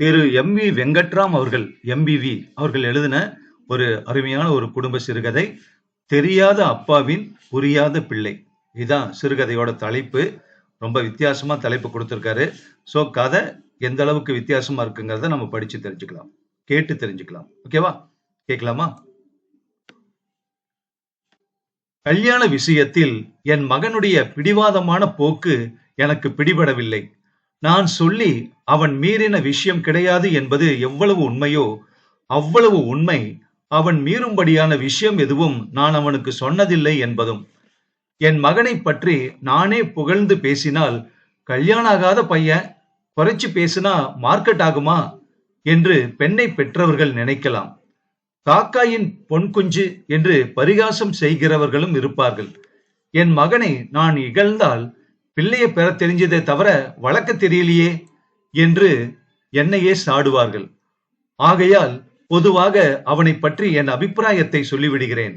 திரு M V Venkatram அவர்கள் MPV அவர்கள் எழுதின ஒரு அருமையான ஒரு குடும்ப சிறுகதை தெரியாத அப்பாவின் புரியாத பிள்ளை. இதுதான் சிறுகதையோட தலைப்பு. ரொம்ப வித்தியாசமா தலைப்பு கொடுத்துருக்காரு. ஸோ கதை எந்த அளவுக்கு வித்தியாசமா இருக்குங்கிறத நம்ம படிச்சு தெரிஞ்சுக்கலாம். கேட்டு தெரிஞ்சுக்கலாம். ஓகேவா கேட்கலாமா? கல்யாண விஷயத்தில் என் மகனுடைய பிடிவாதமான போக்கு எனக்கு பிடிபடவில்லை. நான் சொல்லி அவன் மீறின விஷயம் கிடையாது என்பது எவ்வளவு உண்மையோ அவ்வளவு உண்மை அவன் மீறும்படியான விஷயம் எதுவும் நான் அவனுக்கு சொன்னதில்லை என்பதும். என் மகனை பற்றி நானே புகழ்ந்து பேசினால் கல்யாணம் ஆகாத பையன் குறைச்சு பேசினா மார்க்கெட் ஆகுமா என்று பெண்ணை பெற்றவர்கள் நினைக்கலாம். காக்காயின் பொன் குஞ்சு என்று பரிகாசம் செய்கிறவர்களும் இருப்பார்கள். என் மகனை நான் இகழ்ந்தால் பிள்ளையை பெற தெரிஞ்சதே தவிர வழக்க தெரியலையே என்று என்னையே சாடுவார்கள். ஆகையால் பொதுவாக அவனை பற்றி என் அபிப்பிராயத்தை சொல்லிவிடுகிறேன்.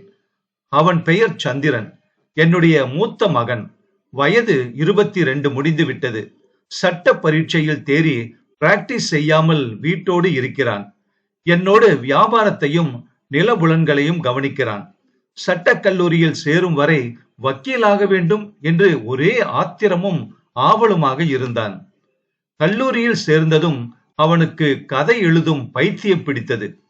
அவன் பெயர் சந்திரன் என்னுடைய மூத்த மகன். வயது இருபத்தி ரெண்டு முடிந்து விட்டது சட்ட பரீட்சையில் தேறி பிராக்டிஸ் செய்யாமல் வீட்டோடு இருக்கிறான். என்னோடு வியாபாரத்தையும் நிலபுலன்களையும் கவனிக்கிறான். சட்டக் கல்லூரியில் சேரும் வரை வக்கீலாக வேண்டும் என்று ஒரே ஆத்திரமும் ஆவலுமாக இருந்தான். கல்லூரியில் சேர்ந்ததும் அவனுக்கு கதை எழுதும் பைத்தியம் பிடித்தது.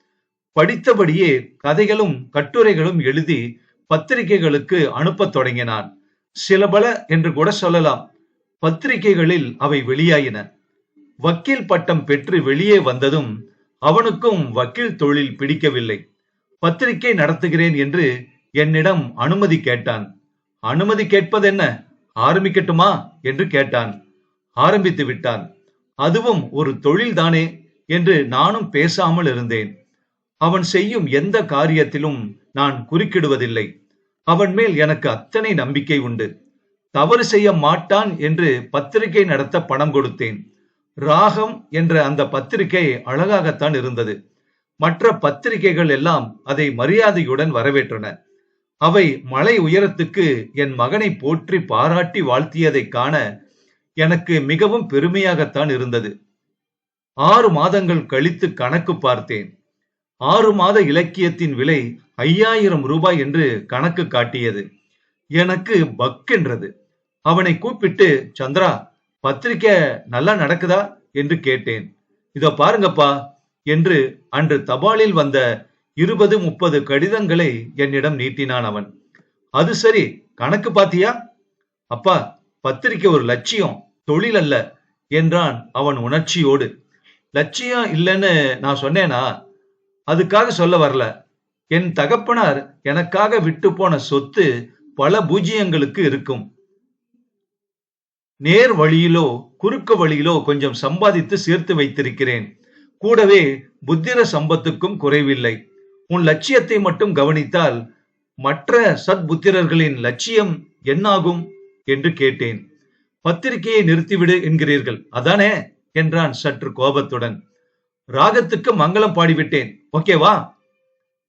படித்தபடியே கதைகளும் கட்டுரைகளும் எழுதி பத்திரிகைகளுக்கு அனுப்பத் தொடங்கினான். சிலபல என்று கூட சொல்லலாம். பத்திரிகைகளில் அவை வெளியாயின. வக்கீல் பட்டம் பெற்று வெளியே வந்ததும் அவனுக்கும் வக்கீல் தொழில் பிடிக்கவில்லை. பத்திரிகை நடத்துகிறேன் என்று என்னிடம் அனுமதி கேட்டான். அனுமதி கேட்பதென்ன? ஆரம்பிக்கட்டுமா? என்று கேட்டான். ஆரம்பித்து விட்டான். அதுவும் ஒரு தொழில்தானே? என்று நானும் பேசாமல் இருந்தேன். அவன் செய்யும் எந்த காரியத்திலும் நான் குறுக்கிடுவதில்லை. அவன் மேல் எனக்கு அத்தனை நம்பிக்கை உண்டு. தவறு செய்ய மாட்டான் என்று பத்திரிகை நடத்த பணம் கொடுத்தேன். ராகம் என்ற அந்த பத்திரிகை அழகாகத்தான் இருந்தது. மற்ற பத்திரிகைகள் எல்லாம் அதை மரியாதையுடன் வரவேற்றன. அவை மலை உயரத்துக்கு என் மகனை போற்றி பாராட்டி வாழ்த்தியதை காண எனக்கு மிகவும் பெருமையாகத்தான் இருந்தது. ஆறு மாதங்கள் கழித்து கணக்கு பார்த்தேன். ஆறு மாத இலக்கியத்தின் விலை ஐயாயிரம் ரூபாய் என்று கணக்கு காட்டியது. எனக்கு பக்கென்றது அவனை கூப்பிட்டு சந்திரா பத்திரிக்கை நல்லா நடக்குதா? என்று கேட்டேன். இதோ பாருங்கப்பா என்று அன்று தபாலில் வந்த இருபது முப்பது கடிதங்களை என்னிடம் நீட்டினான் அவன். அது சரி கணக்கு பாத்தியா? அப்பா பத்திரிக்கை ஒரு லட்சியம் தொழில் அல்ல என்றான் அவன் உணர்ச்சியோடு. லட்சியம் இல்லைன்னு நான் சொன்னேனா? அதுக்காக சொல்ல வரல. என் தகப்பனார் எனக்காக விட்டு போன சொத்து பல பூஜ்ஜியங்களுக்கு இருக்கும். நேர் வழியிலோ குறுக்கு வழியிலோ கொஞ்சம் சம்பாதித்து சேர்த்து வைத்திருக்கிறேன். கூடவே புத்திர சம்பத்துக்கும் குறைவில்லை. உன் லட்சியத்தை மட்டும் கவனித்தால் மற்ற சத்புத்திரர்களின் லட்சியம் என்னாகும் என்று கேட்டேன். பத்திரிகையை நிறுத்திவிடு என்கிறீர்கள். அதானே? என்றான் சற்று கோபத்துடன். ராகத்துக்கு மங்களம் பாடிவிட்டேன். ஓகேவா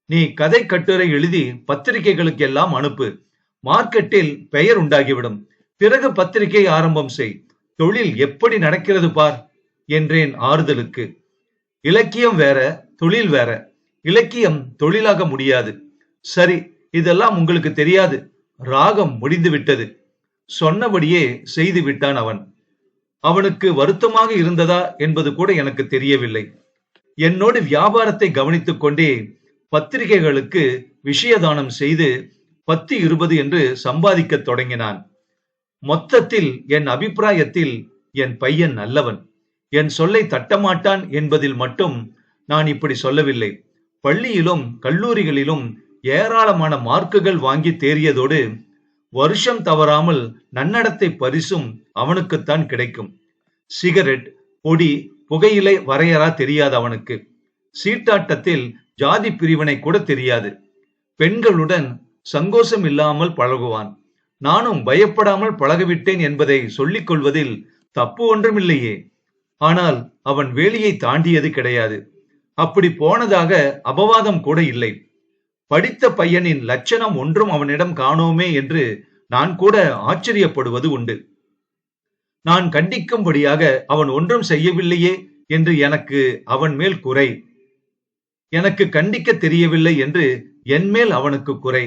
நீ கதை கட்டுரை எழுதி பத்திரிகைகளுக்கு எல்லாம் அனுப்பு. மார்க்கெட்டில் பெயர் உண்டாகிவிடும். பிறகு பத்திரிகை ஆரம்பம் செய். தொழில் எப்படி நடக்கிறது பார்? என்றேன் ஆறுதலுக்கு. இலக்கியம் வேற தொழில் வேற. இலக்கியம் தொழிலாக முடியாது. சரி இதெல்லாம் உங்களுக்கு தெரியாது. ராகம் முடிந்து விட்டது. சொன்னபடியே செய்து விட்டான் அவன். அவனுக்கு வருத்தமாக இருந்ததா என்பது கூட எனக்கு தெரியவில்லை. என்னோடு வியாபாரத்தை கவனித்துக் கொண்டே பத்திரிகைகளுக்கு விஷயதானம் செய்து பத்து இருபது என்று சம்பாதிக்கத் தொடங்கினான். மொத்தத்தில் என் அபிப்பிராயத்தில் என் பையன் நல்லவன். என் சொல்லை தட்டமாட்டான் என்பதில் மட்டும் நான் இப்படி சொல்லவில்லை. பள்ளியிலும் கல்லூரிகளிலும் ஏராளமான மார்க்குகள் வாங்கி தேறியதோடு வருஷம் தவறாமல் நன்னடத்தை பரிசும் அவனுக்குத்தான் கிடைக்கும். சிகரெட் பொடி புகையிலை வரையறா தெரியாது அவனுக்கு. சீட்டாட்டத்தில் ஜாதி பிரிவினை கூட தெரியாது. பெண்களுடன் சங்கோஷம் இல்லாமல் பழகுவான். நானும் பயப்படாமல் பழகிவிட்டேன் என்பதை சொல்லிக் கொள்வதில் தப்பு ஒன்றுமில்லையே. ஆனால் அவன் வேலியை தாண்டியது கிடையாது. அப்படி போனதாக அபவாதம் கூட இல்லை. படித்த பையனின் லட்சணம் ஒன்றும் அவனிடம் காணோமே என்று நான் கூட ஆச்சரியப்படுவது உண்டு. நான் கண்டிக்கும்படியாக அவன் ஒன்றும் செய்யவில்லையே என்று எனக்கு அவன் மேல் குறை. எனக்கு கண்டிக்க தெரியவில்லை என்று என் மேல் அவனுக்கு குறை.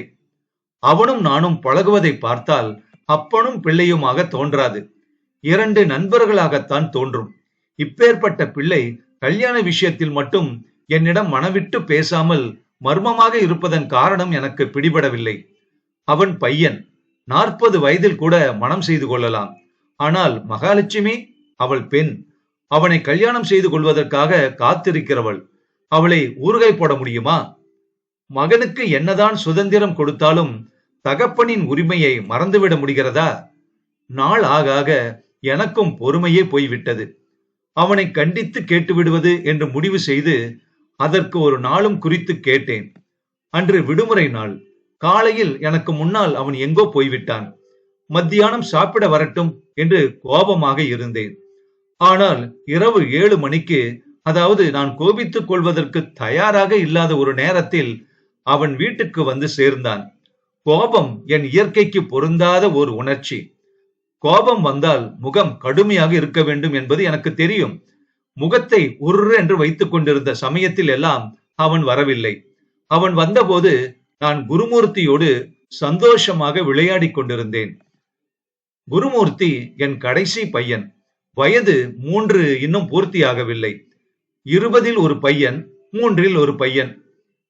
அவனும் நானும் பழகுவதை பார்த்தால் அப்பனும் பிள்ளையுமாக தோன்றாது. இரண்டு நண்பர்களாகத்தான் தோன்றும். இப்பேற்பட்ட பிள்ளை கல்யாண விஷயத்தில் மட்டும் என்னிடம் மனவிட்டு பேசாமல் மர்மமாக இருப்பதன் காரணம் எனக்கு பிடிபடவில்லை. அவன் பையன். நாற்பது வயதில் கூட மனம் செய்து கொள்ளலாம். ஆனால் மகாலட்சுமி அவள் பெண். அவனை கல்யாணம் செய்து கொள்வதற்காக காத்திருக்கிறவள். அவளை ஊறுகை போட முடியுமா? மகனுக்கு என்னதான் சுதந்திரம் கொடுத்தாலும் தகப்பனின் உரிமையை மறந்துவிட முடிகிறதா? நாள் ஆக ஆக எனக்கும் பொறுமையே போய்விட்டது. அவனை கண்டித்து கேட்டுவிடுவது என்று முடிவு செய்து அதற்கு ஒரு நாளும் குறித்து கேட்டேன். அன்று விடுமுறை நாள். காலையில் எனக்கு முன்னால் அவன் எங்கோ போய்விட்டான். மத்தியானம் சாப்பிட வரட்டும் என்று கோபமாக இருந்தேன். ஆனால் இரவு ஏழு மணிக்கு அதாவது நான் கோபித்துக் கொள்வதற்கு தயாராக இல்லாத ஒரு நேரத்தில் அவன் வீட்டுக்கு வந்து சேர்ந்தான். கோபம் என் இயற்கைக்கு பொருந்தாத ஒரு உணர்ச்சி. கோபம் வந்தால் முகம் கடுமையாக இருக்க வேண்டும் என்பது எனக்கு தெரியும். முகத்தை உரு என்று வைத்துக் கொண்டிருந்த சமயத்தில் எல்லாம் அவன் வரவில்லை. அவன் வந்தபோது நான் குருமூர்த்தியோடு சந்தோஷமாக விளையாடிக் கொண்டிருந்தேன். குருமூர்த்தி என் கடைசி பையன். வயது மூன்று இன்னும் பூர்த்தியாகவில்லை. இருபதில் ஒரு பையன் மூன்றில் ஒரு பையன்.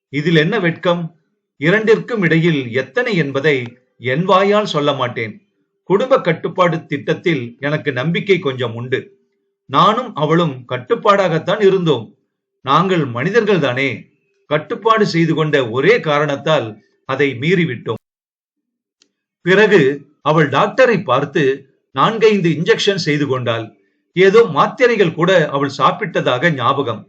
இதில் என்ன வெட்கம்? இரண்டிற்கும் இடையில் எத்தனை என்பதை என் வாயால் சொல்ல மாட்டேன். குடும்ப கட்டுப்பாடு திட்டத்தில் எனக்கு நம்பிக்கை கொஞ்சம் உண்டு. நானும் அவளும் கட்டுப்பாடாகத்தான் இருந்தோம். நாங்கள் மனிதர்கள் தானே. கட்டுப்பாடு செய்து கொண்ட ஒரே காரணத்தால் அதை மீறிவிட்டோம். பிறகு அவள் டாக்டரை பார்த்து நான்கைந்து இன்ஜெக்ஷன் செய்து கொண்டாள். ஏதோ மாத்திரைகள் கூட அவள் சாப்பிட்டதாக ஞாபகம்.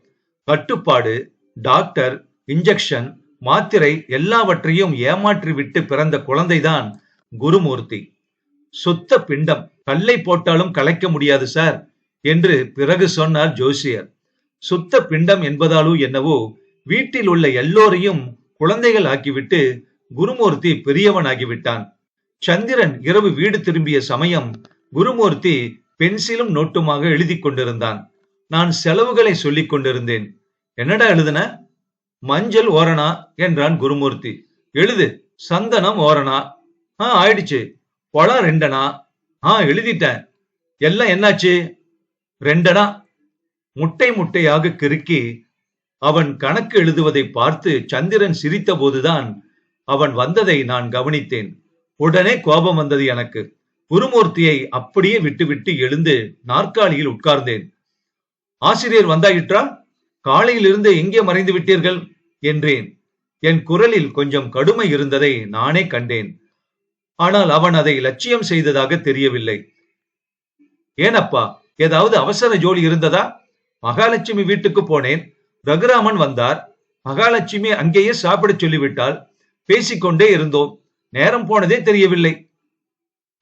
கட்டுப்பாடு டாக்டர் இன்ஜெக்ஷன் மாத்திரை எல்லாவற்றையும் ஏமாற்றிவிட்டு பிறந்த குழந்தைதான் குருமூர்த்தி. சுத்த பிண்டம். கல்லை போட்டாலும் கலைக்க முடியாது சார் என்று பிறகு சொன்னார் ஜோசியர். சுத்த பிண்டம் என்பதாலோ என்னவோ வீட்டில் உள்ள எல்லோரையும் குழந்தைகள் ஆக்கிவிட்டு குருமூர்த்தி பெரியவனாகிவிட்டான். சந்திரன் இரவு வீடு திரும்பிய சமயம் குருமூர்த்தி பென்சிலும் நோட்டுமாக எழுதி கொண்டிருந்தான். நான் செலவுகளை சொல்லிக் கொண்டிருந்தேன். என்னடா எழுதுன? மஞ்சள் ஓரணா என்றான் குருமூர்த்தி. எழுது சந்தனம் ஓரணா. ஆ ஆயிடுச்சு. பழம் ரெண்டனா? ஆ எழுதிட்டேன். எல்லாம் என்னாச்சு? ரெண்டனா? முட்டை முட்டையாக கிறுக்கி அவன் கணக்கு எழுதுவதை பார்த்து சந்திரன் சிரித்த போதுதான் அவன் வந்ததை நான் கவனித்தேன். உடனே கோபம் வந்தது எனக்கு. குருமூர்த்தியை அப்படியே விட்டுவிட்டு எழுந்து நாற்காலியில் உட்கார்ந்தேன். ஆசிரியர் வந்தாயிற்றா? காலையிலிருந்து எங்கே மறைந்து விட்டீர்கள்? என்றேன். என் குரலில் கொஞ்சம் கடுமை இருந்ததை நானே கண்டேன். ஆனால் அவன் அதை லட்சியம் செய்ததாக தெரியவில்லை. ஏனப்பா ஏதாவது அவசர ஜோலி இருந்ததா? மகாலட்சுமி வீட்டுக்கு போனேன். ரகுராமன் வந்தார். மகாலட்சுமி அங்கேயே சாப்பிட சொல்லிவிட்டால் பேசிக்கொண்டே இருந்தோம். நேரம் போனதே தெரியவில்லை.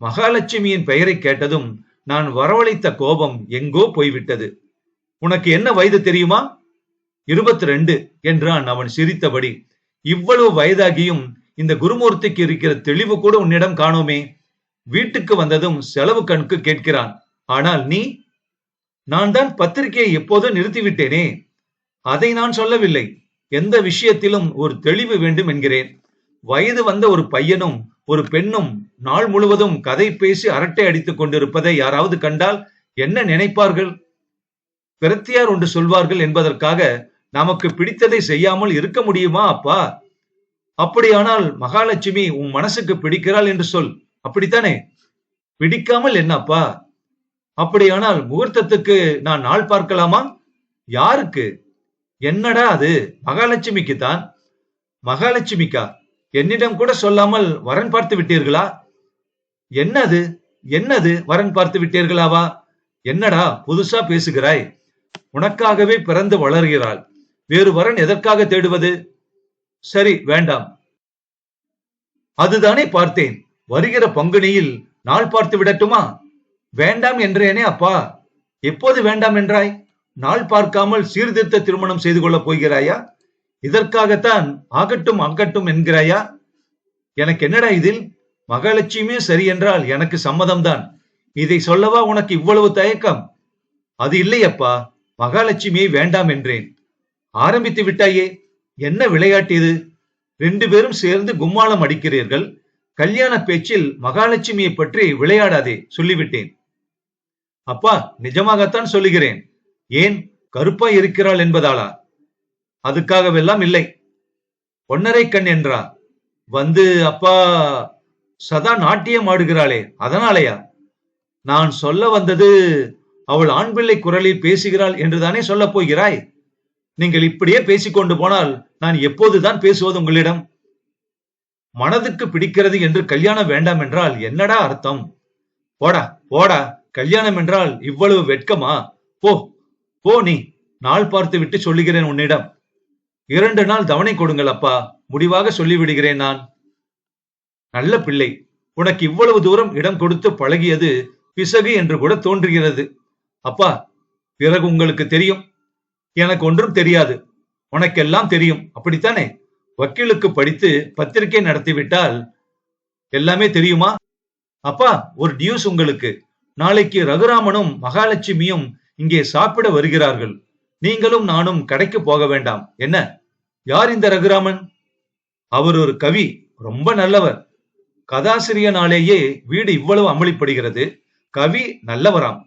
மகாலட்சுமியின் பெயரை கேட்டதும் நான் வரவழைத்த கோபம் எங்கோ போய்விட்டது. உனக்கு என்ன வயது தெரியுமா? இருபத்தி ரெண்டு என்றான் அவன் சிரித்தபடி. இவ்வளவு வயதாகியும் இந்த குருமூர்த்திக்கு இருக்கிற தெளிவு கூட உன்னிடம் காணோமே. வீட்டுக்கு வந்ததும் செலவு கணக்கு கேட்கிறான். ஆனால் நீ நான் தான் பத்திரிகையை எப்போதும் நிறுத்திவிட்டேனே. அதை நான் சொல்லவில்லை. எந்த விஷயத்திலும் ஒரு தெளிவு வேண்டும் என்கிறேன். வயது வந்த ஒரு பையனும் ஒரு பெண்ணும் நாள் முழுவதும் கதை பேசி அரட்டை அடித்துக் கொண்டிருப்பதை யாராவது கண்டால் என்ன நினைப்பார்கள்? பிரத்தியார் ஒன்று சொல்வார்கள் என்பதற்காக நமக்கு பிடித்ததை செய்யாமல் இருக்க முடியுமா அப்பா? அப்படியானால் மகாலட்சுமி உன் மனசுக்கு பிடிக்கிறாள் என்று சொல். அப்படித்தானே? பிடிக்காமல் என்னப்பா? அப்படியானால் முகூர்த்தத்துக்கு நான் நாள் பார்க்கலாமா? யாருக்கு? என்னடா அது? மகாலட்சுமிக்கு தான் மகாலட்சுமிக்கா என்னிடம் கூட சொல்லாமல் வரன் பார்த்து விட்டீர்களா? என்னது? என்னது வரன் பார்த்து விட்டீர்களாவா? என்னடா புதுசா பேசுகிறாய். உனக்காகவே பிறந்து வளர்கிறாள். வேறு வரன் எதற்காக தேடுவது? சரி வேண்டாம். அதுதானே பார்த்தேன். வருகிற பங்குனியில் நாள் பார்த்து விடட்டுமா? வேண்டாம் என்றேனே அப்பா. எப்போது வேண்டாம் என்றாய்? நாள் பார்க்காமல் சீர்திருத்த திருமணம் செய்து கொள்ளப் போகிறாயா? இதற்காகத்தான் ஆகட்டும் அங்கட்டும் என்கிறாயா? எனக்கு என்னடா இதில்? மகாலட்சுமியே சரி என்றால் எனக்கு சம்மதம்தான். இதை சொல்லவா உனக்கு இவ்வளவு தயக்கம்? அது இல்லையப்பா மகாலட்சுமியை வேண்டாம் என்றேன். ஆரம்பித்து விட்டாயே என்ன விளையாட்டு இது ரெண்டு பேரும் சேர்ந்து கும்மாளம் அடிக்கிறீர்கள். கல்யாண பேச்சில் மகாலட்சுமியை பற்றி விளையாடாதே சொல்லிவிட்டேன். அப்பா நிஜமாகத்தான் சொல்லுகிறேன். ஏன் கருப்பா இருக்கிறாள் என்பதாளா அதுக்காகவெல்லாம் இல்லை. ஒன்னரை கண் என்றா? வந்து அப்பா சதா நாட்டியம் ஆடுகிறாளே அதனாலயா? நான் சொல்ல வந்தது அவள் ஆண் பிள்ளை குரலில் பேசுகிறாள் என்றுதானே சொல்லப் போகிறாய்? நீங்கள் இப்படியே பேசிக்கொண்டு போனால் நான் எப்போதுதான் பேசுவது உங்களிடம்? மனதுக்கு பிடிக்கிறது என்று கல்யாணம் வேண்டாம் என்றால் என்னடா அர்த்தம்? போடா போடா. கல்யாணம் என்றால் இவ்வளவு வெட்கமா? போ போ நீ. நாள் பார்த்து விட்டு சொல்லுகிறேன் உன்னிடம். இரண்டு நாள் தவணை கொடுங்கள் அப்பா. முடிவாக சொல்லிவிடுகிறேன் நான். நல்ல பிள்ளை. உனக்கு இவ்வளவு தூரம் இடம் கொடுத்து பழகியது பிசகு என்று கூட தோன்றுகிறது. அப்பா பிறகு உங்களுக்கு தெரியும். எனக்கு ஒன்றும் தெரியாது. உனக்கெல்லாம் தெரியும். அப்படித்தானே? வக்கீலுக்கு படித்து பத்திரிகை நடத்திவிட்டால் எல்லாமே தெரியுமா? அப்பா ஒரு நியூஸ் உங்களுக்கு. நாளைக்கு ரகுராமனும் மகாலட்சுமியும் இங்கே சாப்பிட வருகிறார்கள். நீங்களும் நானும் கடைக்கு போக வேண்டாம். என்ன? யார் இந்த ரகுராமன்? அவர் ஒரு கவி. ரொம்ப நல்லவர். கதாசிரியனாலேயே வீடு இவ்வளவு அமளிப்படுகிறது. கவி நல்லவராம்.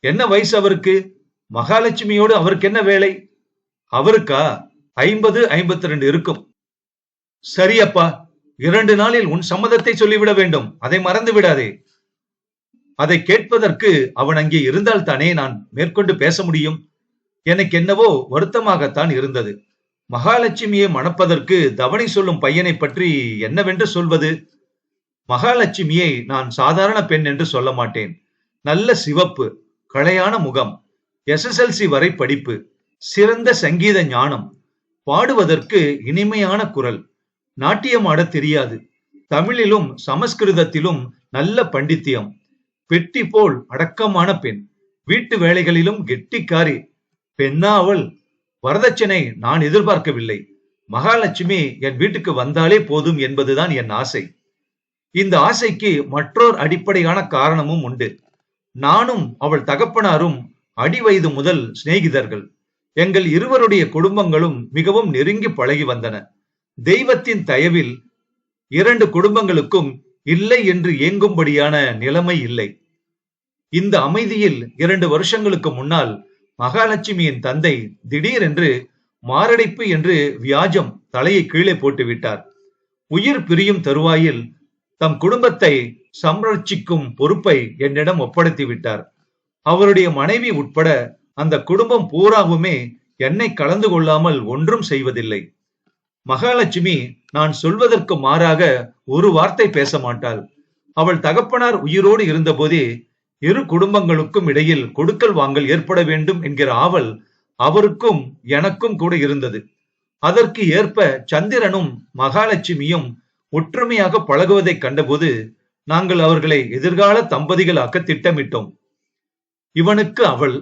என்ன வயசு அவருக்கு? மகாலட்சுமியோடு அவருக்கு என்ன வேலை? அவருக்கா? ஐம்பது ஐம்பத்தி ரெண்டு இருக்கும். சரியப்பா இரண்டு நாளில் உன் சம்மதத்தை சொல்லிவிட வேண்டும். அதை மறந்து விடாதே. அதை கேட்பதற்கு அவன் அங்கே இருந்தால் தானே நான் மேற்கொண்டு பேச முடியும்? எனக்கு என்னவோ வருத்தமாகத்தான் இருந்தது. மகாலட்சுமியை மணப்பதற்கு தவணை சொல்லும் பையனை பற்றி என்னவென்று சொல்வது? மகாலட்சுமியை நான் சாதாரண பெண் என்று சொல்ல மாட்டேன். நல்ல சிவப்பு களையான முகம். எஸ்எஸ்எல்சி வரை படிப்பு சிறந்த சங்கீத ஞானம் பாடுவதற்கு இனிமையான குரல். நாட்டியமாட தெரியாது. தமிழிலும் சமஸ்கிருதத்திலும் நல்ல பண்டித்தியம். பெட்டி போல் அடக்கமான பெண். வீட்டு வேலைகளிலும் கெட்டிக்காரி. பெண்ணாவல் வரதட்சணை நான் எதிர்பார்க்கவில்லை. மகாலட்சுமி என் வீட்டுக்கு வந்தாலே போதும் என்பதுதான் என் ஆசை. இந்த ஆசைக்கு மற்றொரு அடிப்படையான காரணமும் உண்டு. நானும் அவள் தகப்பனாரும் அடி வயது முதல் சிநேகிதர்கள். எங்கள் இருவருடைய குடும்பங்களும் மிகவும் நெருங்கி பழகி வந்தன. தெய்வத்தின் தயவில் இரண்டு குடும்பங்களுக்கும் இல்லை என்று ஏங்கும்படியான நிலைமை இல்லை. இந்த அமைதியில் இரண்டு வருஷங்களுக்கு முன்னால் மகாலட்சுமியின் தந்தை திடீரென்று மாரடைப்பு என்று வியாஜம் தலையை கீழே போட்டுவிட்டார். உயிர் பிரியும் தருவாயில் தம் குடும்பத்தை சம்ரட்சிக்கும் பொறுப்பை என்னிடம் ஒப்படைத்து விட்டார் அவருடைய மனைவி உட்பட அந்த குடும்பம் பூராவுமே என்னை கலந்து கொள்ளாமல் ஒன்றும் செய்வதில்லை. மகாலட்சுமி நான் சொல்வதற்கு மாறாக ஒரு வார்த்தை பேச மாட்டாள். அவள் தகப்பனார் உயிரோடு இருந்தபோதே இரு குடும்பங்களுக்கும் இடையில் கொடுக்கல் வாங்கல் ஏற்பட வேண்டும் என்கிற ஆவல் அவருக்கும் எனக்கும் கூட இருந்தது. அதற்கு ஏற்ப சந்திரனும் மகாலட்சுமியும் ஒற்றுமையாக பழகுவதைக் கண்டபோது நாங்கள் அவர்களை எதிர்கால தம்பதிகளாக்க திட்டமிட்டோம். இவனுக்கு அவள்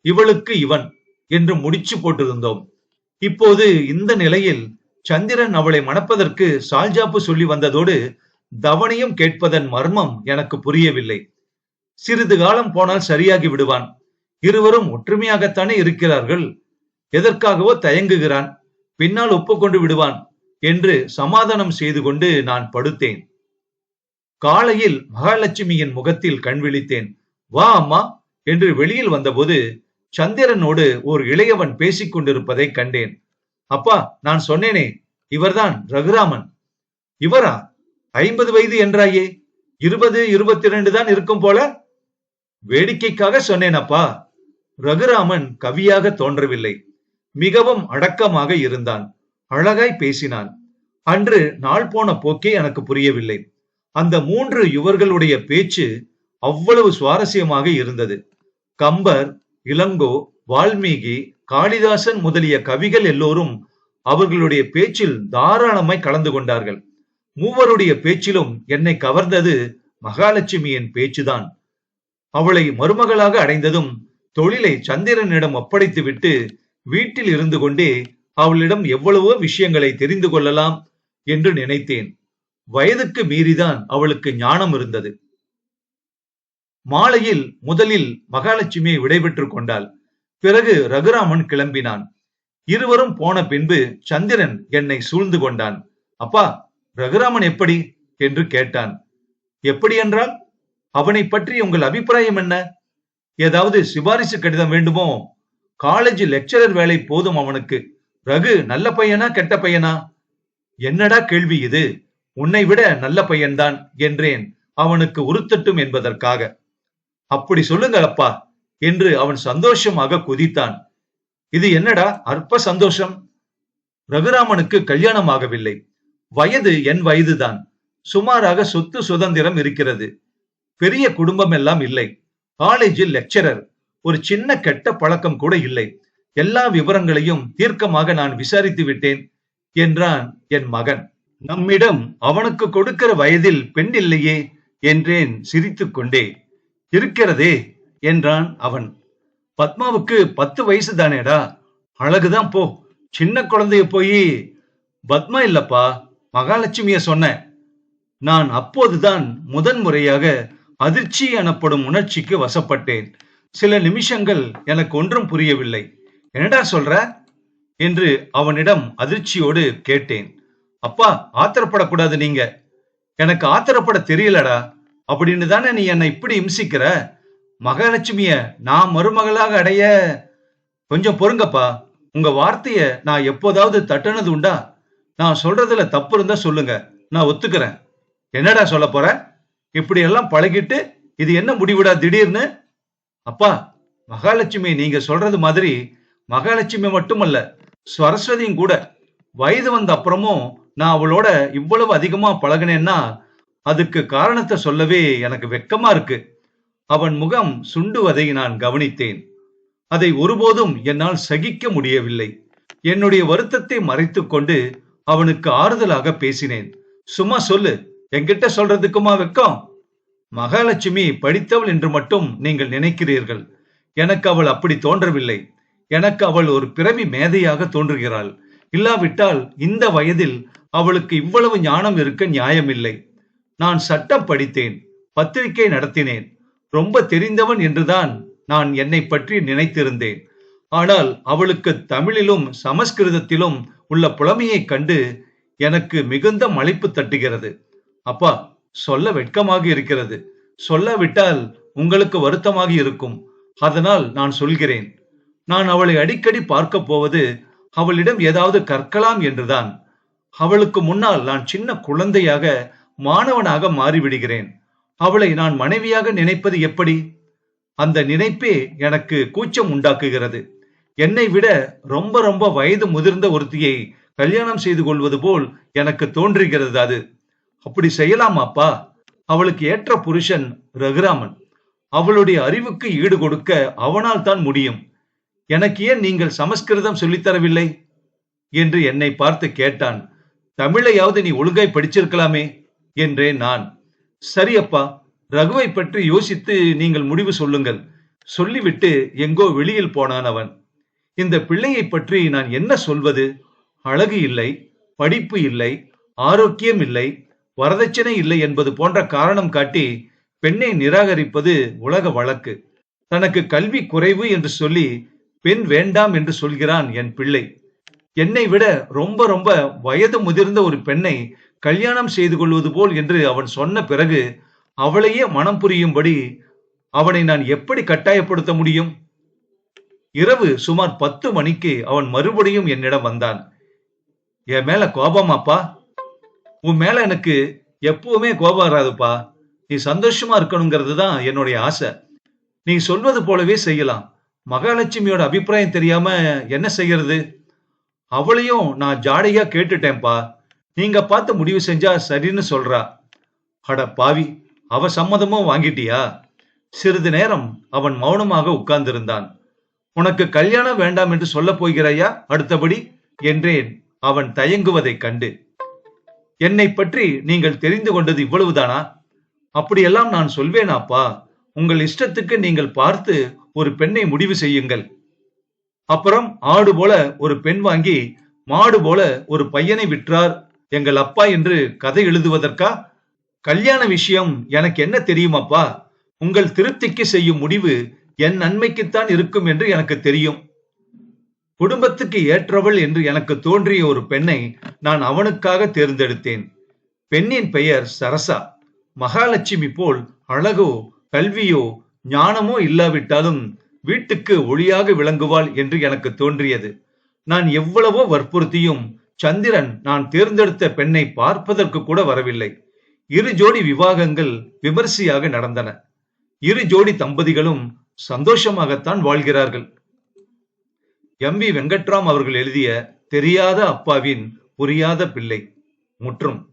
இவளுக்கு இவன் என்று முடிச்சு போட்டிருந்தோம். இப்போது இந்த நிலையில் சந்திரன் அவளை மணப்பதற்கு சால்ஜாப்பு சொல்லி வந்ததோடு தவணையும் கேட்பதன் மர்மம் எனக்கு புரியவில்லை. சிறிது காலம் போனால் சரியாகி விடுவான். இருவரும் ஒற்றுமையாகத்தானே இருக்கிறார்கள். எதற்காகவோ தயங்குகிறான். பின்னால் ஒப்புக்கொண்டு விடுவான் என்று சமாதானம் செய்து கொண்டு நான் படுத்தேன். காலையில் மகாலட்சுமியின் முகத்தில் கண் விழித்தேன். வா அம்மா. என்று வெளியில் வந்தபோது சந்திரனோடு ஓர் இளையவன் பேசிக் கொண்டிருப்பதை கண்டேன். அப்பா நான் சொன்னேனே இவர்தான் ரகுராமன். இவரா? ஐம்பது வயது என்றாயே இருபது இருபத்தி இரண்டு தான் இருக்கும் போல? வேடிக்கைக்காக சொன்னேனப்பா ரகுராமன் கவியாக தோன்றவில்லை. மிகவும் அடக்கமாக இருந்தான். அழகாய் பேசினான். அன்று நாள் போன போக்கே எனக்கு புரியவில்லை. அந்த மூன்று யுவர்களுடைய பேச்சு அவ்வளவு சுவாரஸ்யமாக இருந்தது. கம்பர் இளங்கோ வால்மீகி காளிதாசன் முதலிய கவிகள் எல்லோரும் அவர்களுடைய பேச்சில் தாராளமாய் கலந்து கொண்டார்கள். மூவருடைய பேச்சிலும் என்னை கவர்ந்தது மகாலட்சுமியின் பேச்சுதான். அவளை மருமகளாக அடைந்ததும் தொழிலை சந்திரனிடம் ஒப்படைத்துவிட்டு வீட்டில் இருந்து கொண்டே அவளிடம் எவ்வளவோ விஷயங்களை தெரிந்து கொள்ளலாம் என்று நினைத்தேன். வயதுக்கு மீறிதான் அவளுக்கு ஞானம் இருந்தது. மாலையில் முதலில் மகாலட்சுமியை விடைபெற்று கொண்டாள். பிறகு ரகுராமன் கிளம்பினான். இருவரும் போன பின்பு சந்திரன் என்னை சூழ்ந்து கொண்டான். அப்பா ரகுராமன் எப்படி? என்று கேட்டான். எப்படி என்றால் அவனை பற்றி உங்கள் அபிப்பிராயம் என்ன? ஏதாவது சிபாரிசு கடிதம் வேண்டுமோ? காலேஜ் லெக்சரர் வேலை போதும் அவனுக்கு. ரகு நல்ல பையனா கெட்ட பையனா? என்னடா கேள்வி இது? உன்னை விட நல்ல பையன்தான் என்றேன். அவனுக்கு உருத்தட்டும் என்பதற்காக. அப்படி சொல்லுங்கள் அப்பா என்று அவன் சந்தோஷமாக குதித்தான். இது என்னடா அற்ப சந்தோஷம்? ரகுராமனுக்கு கல்யாணம் ஆகவில்லை வயது என் வயதுதான். சுமாராக சொத்து சுதந்திரம் இருக்கிறது. பெரிய குடும்பம் எல்லாம் இல்லை. காலேஜில் லெக்சரர் ஒரு சின்ன கெட்ட பழக்கம் கூட இல்லை. எல்லா விவரங்களையும் தீர்க்கமாக நான் விசாரித்து விட்டேன் என்றான் என் மகன். நம்மிடம் அவனுக்கு கொடுக்கிற வயதில் பெண் இல்லையே என்றேன் சிரித்துக்கொண்டே. கொண்டே இருக்கிறதே என்றான் அவன். பத்மாவுக்கு பத்து வயசு தானேடா. அழகுதான் போ. சின்ன குழந்தைய போய் பத்மா இல்லப்பா மகாலட்சுமிய சொன்னேன் நான் அப்போதுதான் முதன் முறையாக அதிர்ச்சி எனப்படும் உணர்ச்சிக்கு வசப்பட்டேன். சில நிமிஷங்கள் எனக்கு ஒன்றும் புரியவில்லை. என்னடா சொல்ற? என்று அவனிடம் அதிர்ச்சியோடு கேட்டேன். அப்பா ஆத்திரப்படக்கூடாது நீங்க. எனக்கு ஆத்திரப்பட தெரியலடா. அப்படின்னு தானே நீ என்னை இப்படி இம்சிக்கிற? மகாலட்சுமிய நான் மருமகளாக அடைய கொஞ்சம் பொறுங்கப்பா. உங்க வார்த்தைய நான் எப்போதாவது தட்டுனது உண்டா? நான் சொல்றதுல தப்பு இருந்தா சொல்லுங்க. நான் ஒத்துக்கிறேன். என்னடா சொல்ல போற? இப்படி எல்லாம் பழகிட்டு இது என்ன முடிவிடா திடீர்னு? அப்பா மகாலட்சுமி நீங்க சொல்றது மாதிரி மகாலட்சுமி மட்டுமல்ல சரஸ்வதியும் கூட. வயது வந்த அப்புறமும் நான் அவளோட இவ்வளவு அதிகமா பழகினேன்னா அதுக்கு காரணத்தை சொல்லவே எனக்கு வெக்கமா இருக்கு. அவன் முகம் சுண்டுவதை நான் கவனித்தேன். அதை ஒருபோதும் என்னால் சகிக்க முடியவில்லை. என்னுடைய வருத்தத்தை மறைத்துக்கொண்டு அவனுக்கு ஆறுதலாக பேசினேன். சும்மா சொல்லு என்கிட்ட சொல்றதுக்குமா வெக்கம்? மகாலட்சுமி படித்தவள் என்று மட்டும் நீங்கள் நினைக்கிறீர்கள். எனக்கு அவள் அப்படி தோன்றவில்லை. எனக்கு அவள் ஒரு பிறவி மேதையாக தோன்றுகிறாள். இல்லாவிட்டால் இந்த வயதில் அவளுக்கு இவ்வளவு ஞானம் இருக்க நியாயமில்லை. நான் சட்டம் படித்தேன் பத்திரிகை நடத்தினேன். ரொம்ப தெரிந்தவன் என்றுதான் நான் என்னை பற்றி நினைத்திருந்தேன். ஆனால் அவளுக்கு தமிழிலும் சமஸ்கிருதத்திலும் உள்ள புலமையைக் கண்டு எனக்கு மிகுந்த மலைப்பு தட்டுகிறது. அப்பா சொல்ல வெட்கமாக இருக்கிறது. சொல்லாவிட்டால் உங்களுக்கு வருத்தமாக இருக்கும். அதனால் நான் சொல்கிறேன். நான் அவளை அடிக்கடி பார்க்க போவது அவளிடம் ஏதாவது கற்கலாம் என்றுதான். அவளுக்கு முன்னால் நான் சின்ன குழந்தையாக மாணவனாக மாறிவிடுகிறேன். அவளை நான் மனைவியாக நினைப்பது எப்படி? அந்த நினைப்பே எனக்கு கூச்சம் உண்டாக்குகிறது. என்னை விட ரொம்ப ரொம்ப வயது முதிர்ந்த ஒருத்தியை கல்யாணம் செய்து கொள்வது போல் எனக்கு தோன்றுகிறது அது. அப்படி செய்யலாமாப்பா அவளுக்கு ஏற்ற புருஷன் ரகுராமன். அவளுடைய அறிவுக்கு ஈடு கொடுக்க அவனால் தான் முடியும். எனக்கு ஏன் நீங்கள் சமஸ்கிருதம் சொல்லித்தரவில்லை என்று என்னை பார்த்து கேட்டான். தமிழையாவது நீ ஒழுங்காய் படிச்சிருக்கலாமே. என்றேன் நான். சரியப்பா ரகுவை பற்றி யோசித்து நீங்கள் முடிவு சொல்லுங்கள். சொல்லிவிட்டு எங்கோ வெளியில் போனான் அவன். இந்த பிள்ளையை பற்றி நான் என்ன சொல்வது? அழகு இல்லை படிப்பு இல்லை ஆரோக்கியம் இல்லை வரதட்சணை இல்லை என்பது போன்ற காரணம் காட்டி பெண்ணை நிராகரிப்பது உலக வழக்கு. தனக்கு கல்வி குறைவு என்று சொல்லி பெண் வேண்டாம் என்று சொல்கிறான் என் பிள்ளை. என்னை விட ரொம்ப ரொம்ப வயது முதிர்ந்த ஒரு பெண்ணை கல்யாணம் செய்து கொள்வது போல் என்று அவன் சொன்ன பிறகு அவளையே மனம் புரியும்படி அவனை நான் எப்படி கட்டாயப்படுத்த முடியும்? இரவு சுமார் பத்து மணிக்கு அவன் மறுபடியும் என்னிடம் வந்தான். என் மேல கோபமாப்பா? உன் மேல எனக்கு எப்பவுமே கோபம் வராதுப்பா. நீ சந்தோஷமா இருக்கணுங்கிறது தான் என்னுடைய ஆசை. நீ சொல்வது போலவே செய்யலாம். மகாலட்சுமியோட அபிப்பிராயம் தெரியாம என்ன செய்யறது? அவளையும் நான் ஜாடையா கேட்டுட்டேன்ப்பா. நீங்க பார்த்து முடிவு செஞ்சா சரின்னு சொல்றா. அட பாவி அவ சம்மதமும் வாங்கிட்டியா? சிறிது நேரம் அவன் மௌனமாக உட்கார்ந்திருந்தான். உனக்கு கல்யாணம் வேண்டாம் என்று சொல்லப் போகிறாயா? அடுத்தபடி என்றேன். அவன் தயங்குவதைக் கண்டு. என்னை பற்றி நீங்கள் தெரிந்து கொண்டது இவ்வளவுதானா? அப்படியெல்லாம் நான் சொல்வேனாப்பா. உங்கள் இஷ்டத்துக்கு நீங்கள் பார்த்து ஒரு பெண்ணை முடிவு செய்யுங்கள். அப்புறம் ஆடு போல ஒரு பெண் வாங்கி மாடு போல ஒரு பையனை விற்றார். எங்கள் அப்பா என்று கதை எழுதுவதற்கா? கல்யாண விஷயம் எனக்கு என்ன தெரியுமாப்பா உங்கள் திருப்திக்கு செய்யும் முடிவு என் நன்மைக்குத்தான் இருக்கும் என்று எனக்கு தெரியும். குடும்பத்துக்கு ஏற்றவள் என்று எனக்கு தோன்றிய ஒரு பெண்ணை நான் அவனுக்காக தேர்ந்தெடுத்தேன். பெண்ணின் பெயர் சரசா. மகாலட்சுமி போல் அழகோ கல்வியோ ஞானமோ இல்லாவிட்டாலும் வீட்டுக்கு ஒளியாக விளங்குவாள் என்று எனக்கு தோன்றியது. நான் எவ்வளவோ வற்புறுத்தியும் சந்திரன் நான் தேர்ந்தெடுத்த பெண்ணை பார்ப்பதற்கு கூட வரவில்லை. இரு ஜோடி விவாகங்கள் விமரிசையாக நடந்தன. இரு ஜோடி தம்பதிகளும் சந்தோஷமாகத்தான் வாழ்கிறார்கள். எம் வி வெங்கட்ராம் அவர்கள் எழுதிய தெரியாத அப்பாவின் புரியாத பிள்ளை முற்றும்.